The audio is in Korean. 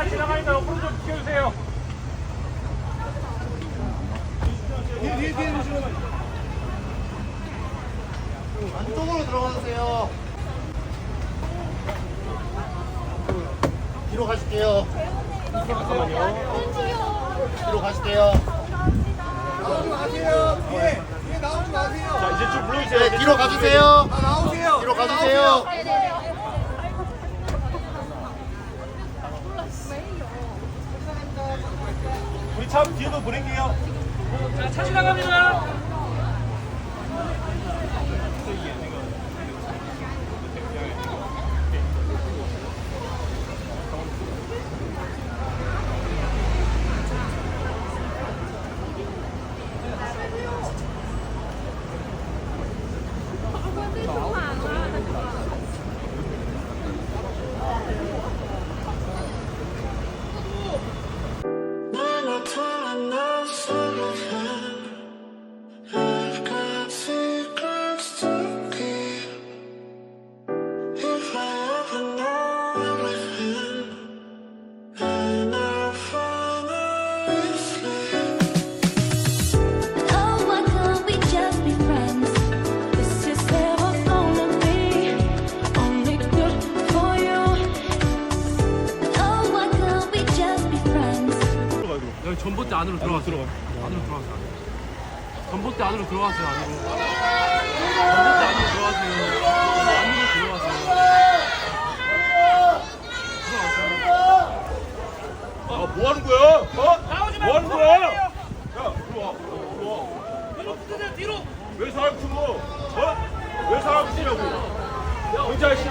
다 지나가니까 옆으로 좀 비켜주세요. 뒤에 뒤에 뒤에 보시면 안쪽으로 들어가세요. 뒤로 가실게요. 뒤로 가실게요. 나오지 마세요. 아, 뒤에 뒤에 나오지 마세요. 자 이제 쭉 불러주세요. 네, 뒤로 가주세요. 아, 나오세요. 뒤로 가주세요. 나오세요. 우리 차 뒤에도 보낼게요. 차 지나갑니다. 전봇대 안으로 들어갔어요. 안으로 들어갔어요. 전봇대 안으로 들어갔어요. 안으로. 전봇대 안으로 들어갔어요. 안으로 들어갔어요. 아, 뭐 하는 거야? 어? 뭐 하는 거야? 야, 들어와. 들어와. 뒤로. 왜 사람 숨어? 어? 왜 사람 숨냐고? 야, 의자 씨.